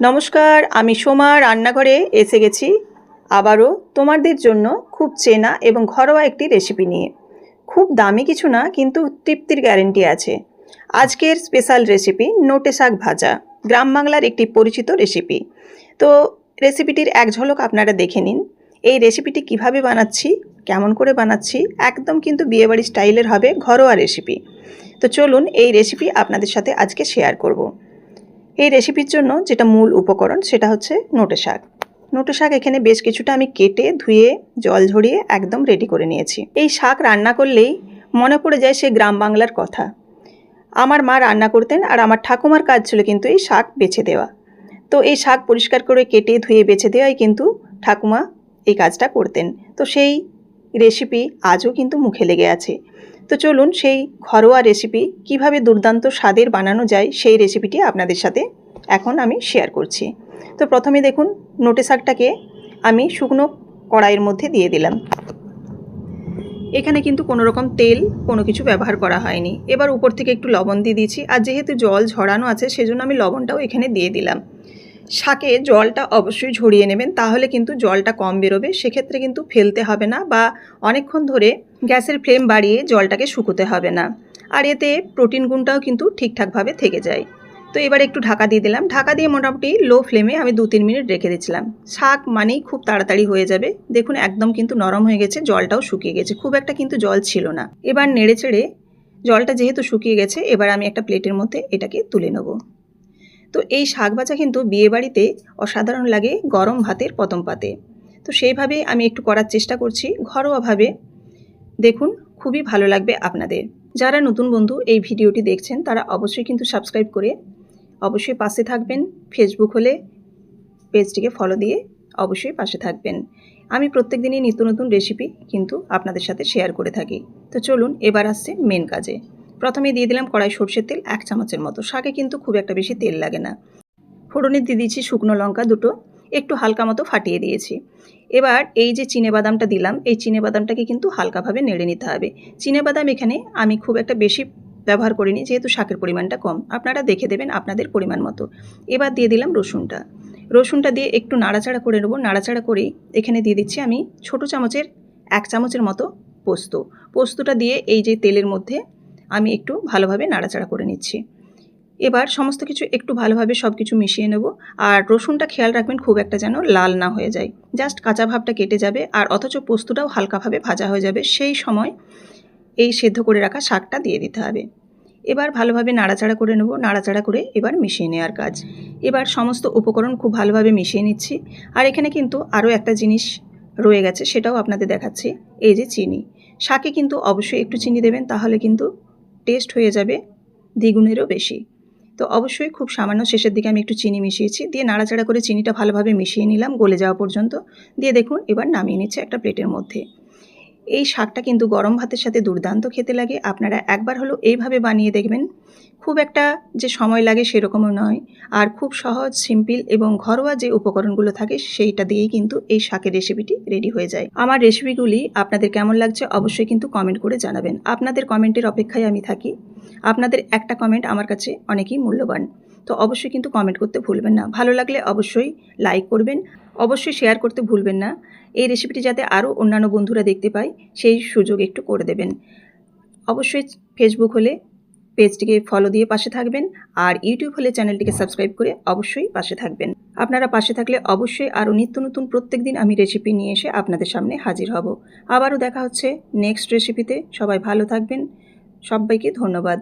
নমস্কার, আমি সোমা, রান্নাঘরে এসে গেছি। আবারও তোমাদের জন্য খুব চেনা এবং ঘরোয়া একটি রেসিপি নিয়ে। খুব দামি কিছু না, কিন্তু তৃপ্তির গ্যারেন্টি আছে। আজকের স্পেশাল রেসিপি নোটে শাক ভাজা, গ্রাম বাংলার একটি পরিচিত রেসিপি তো রেসিপিটির এক ঝলক আপনারা দেখে নিন। এই রেসিপিটি কীভাবে বানাচ্ছি, কেমন করে বানাচ্ছি, একদম কিন্তু বিয়েবাড়ি স্টাইলের হবে ঘরোয়া রেসিপি তো চলুন এই রেসিপি আপনাদের সাথে আজকে শেয়ার করব। এই রেসিপির জন্য যেটা মূল উপকরণ সেটা হচ্ছে নোটে শাক। নোটে শাক এখানে বেশ কিছুটা আমি কেটে, ধুয়ে, জল ঝরিয়ে একদম রেডি করে নিয়েছি। এই শাক রান্না করলেই মনে পড়ে যায় সে গ্রাম বাংলার কথা। আমার মা রান্না করতেন আর আমার ঠাকুমার কাজ ছিল কিন্তু এই শাক বেছে দেওয়া। তো এই শাক পরিষ্কার করে কেটে, ধুয়ে, বেছে দেওয়াই কিন্তু ঠাকুমা এই কাজটা করতেন। তো সেই রেসিপি আজও কিন্তু মুখে লেগে আছে। তো চলুন সেই ঘরোয়া রেসিপি কীভাবে দুর্দান্ত স্বাদের বানানো যায় সেই রেসিপিটি আপনাদের সাথে এখন আমি শেয়ার করছি। তো প্রথমে দেখুন নোটে শাকটাকে আমি শুকনো কড়াইয়ের মধ্যে দিয়ে দিলাম। এখানে কিন্তু কোনো রকম তেল, কোনো কিছু ব্যবহার করা হয়নি। এবার উপর থেকে একটু লবণ দিয়ে দিয়েছি। আর যেহেতু জল ঝরানো আছে, সেজন্য আমি লবণটাও এখানে দিয়ে দিলাম। শাকে জলটা অবশ্যই ঝরিয়ে নেবেন, তাহলে কিন্তু জলটা কম বেরোবে। সেক্ষেত্রে কিন্তু ফেলতে হবে না বা অনেকক্ষণ ধরে গ্যাসের ফ্লেম বাড়িয়ে জলটাকে শুকোতে হবে না। আর এতে প্রোটিন গুণটাও কিন্তু ঠিকঠাকভাবে থেকে যায়। তো এবার একটু ঢাকা দিয়ে দিলাম। ঢাকা দিয়ে মোটামুটি লো ফ্লেমে আমি দু তিন মিনিট রেখে দিচ্ছিলাম শাক মানেই খুব তাড়াতাড়ি হয়ে যাবে। দেখুন একদম কিন্তু নরম হয়ে গেছে, জলটাও শুকিয়ে গেছে। খুব একটা কিন্তু জল ছিল না। এবার নেড়ে চেড়ে জলটা যেহেতু শুকিয়ে গেছে, এবার আমি একটা প্লেটের মধ্যে এটাকে তুলে নেব। তো এই শাক ভাজা কিন্তু বিয়েবাড়িতে অসাধারণ লাগে গরম ভাতের প্রথম পাতে। তো সেইভাবে আমি একটু করার চেষ্টা করছি ঘরোয়াভাবে। দেখুন, খুবই ভালো লাগবে আপনাদের। যারা নতুন বন্ধু এই ভিডিওটি দেখছেন, তারা অবশ্যই কিন্তু সাবস্ক্রাইব করে অবশ্যই পাশে থাকবেন। ফেসবুক হলে পেজটিকে ফলো দিয়ে অবশ্যই পাশে থাকবেন। আমি প্রত্যেক দিনই নিত্য নতুন রেসিপি কিন্তু আপনাদের সাথে শেয়ার করে থাকি। তো চলুন, এবার আসছে মেন কাজে। প্রথমে দিয়ে দিলাম কড়াই সর্ষের তেল এক চামচের মতো। শাকে কিন্তু খুব একটা বেশি তেল লাগে না। ফোড়নে দিয়ে দিয়েছি শুকনো লঙ্কা দুটো, একটু হালকা মতো ফাটিয়ে দিয়েছি। এবার এই যে বাদামটা দিলাম, এই বাদামটাকে কিন্তু হালকাভাবে নেড়ে নিতে হবে। বাদাম এখানে আমি খুব একটা বেশি ব্যবহার করিনি, যেহেতু শাকের পরিমাণটা কম। আপনারা দেখে দেবেন আপনাদের পরিমাণ মতো। এবার দিয়ে দিলাম রসুনটা। রসুনটা দিয়ে একটু নাড়াচাড়া করে নেব। নাড়াচাড়া করেই এখানে দিয়ে দিচ্ছি আমি ছোট চামচের, এক চামচের মতো পোস্ত। পোস্তটা দিয়ে এই যে তেলের মধ্যে আমি একটু ভালোভাবে নাড়াচাড়া করে নিচ্ছি। এবার সমস্ত কিছু একটু ভালোভাবে সব কিছু মিশিয়ে নেব আর রসুনটা খেয়াল রাখবেন খুব একটা যেন লাল না হয়ে যায়। জাস্ট কাঁচা ভাবটা কেটে যাবে আর অথচ পোস্তটাও হালকাভাবে ভাজা হয়ে যাবে। সেই সময় এই সেদ্ধ করে রাখা শাকটা দিয়ে দিতে হবে। এবার ভালোভাবে নাড়াচাড়া করে নেব। নাড়াচাড়া করে এবার মিশিয়ে নেওয়ার কাজ। এবার সমস্ত উপকরণ খুব ভালোভাবে মিশিয়ে নিচ্ছি। আর এখানে কিন্তু আরও একটা জিনিস রয়ে গেছে সেটাও আপনাদের দেখাচ্ছি। এই যে চিনি। শাকে কিন্তু অবশ্যই একটু চিনি দেবেন, তাহলে কিন্তু টেস্ট হয়ে যাবে, দ্বিগুণেরও বেশি। তো অবশ্যই খুব সামান্য শেষের দিকে আমি একটু চিনি মিশিয়েছি, দিয়ে নাড়াচাড়া করে চিনিটা ভালোভাবে মিশিয়ে নিলাম গলে যাওয়া পর্যন্ত। দিয়ে দেখুন, এবার নামিয়ে নিচ্ছে একটা প্লেটের মধ্যে। এই শাকটা কিন্তু গরম ভাতের সাথে দুর্দান্ত খেতে লাগে। আপনারা একবার হলো এইভাবে বানিয়ে দেখবেন। খুব একটা যে সময় লাগে সেরকমও নয়। আর খুব সহজ, সিম্পল এবং ঘরোয়া যে উপকরণগুলো থাকে সেইটা দিয়েই কিন্তু এই শাকের রেসিপিটি রেডি হয়ে যায়। আমার রেসিপিগুলি আপনাদের কেমন লাগছে অবশ্যই কিন্তু কমেন্ট করে জানাবেন। আপনাদের কমেন্টের অপেক্ষায় আমি থাকি। আপনাদের একটা কমেন্ট আমার কাছে অনেকই মূল্যবান। তো অবশ্যই কিন্তু কমেন্ট করতে ভুলবেন না। ভালো লাগলে অবশ্যই লাইক করবেন, অবশ্যই শেয়ার করতে ভুলবেন না। এই রেসিপিটি যাতে আরও অন্যান্য বন্ধুরা দেখতে পায়, সেই সুযোগ একটু করে দেবেন। অবশ্যই ফেসবুক হলে পেজটিকে ফলো দিয়ে পাশে থাকবেন আর ইউটিউব হলে চ্যানেলটিকে সাবস্ক্রাইব করে অবশ্যই পাশে থাকবেন। আপনারা পাশে থাকলে অবশ্যই আরও নিত্য নতুন প্রত্যেক দিন আমি রেসিপি নিয়ে এসে আপনাদের সামনে হাজির হব। আবারও দেখা হচ্ছে নেক্সট রেসিপিতে সবাই ভালো থাকবেন। সবাইকে ধন্যবাদ।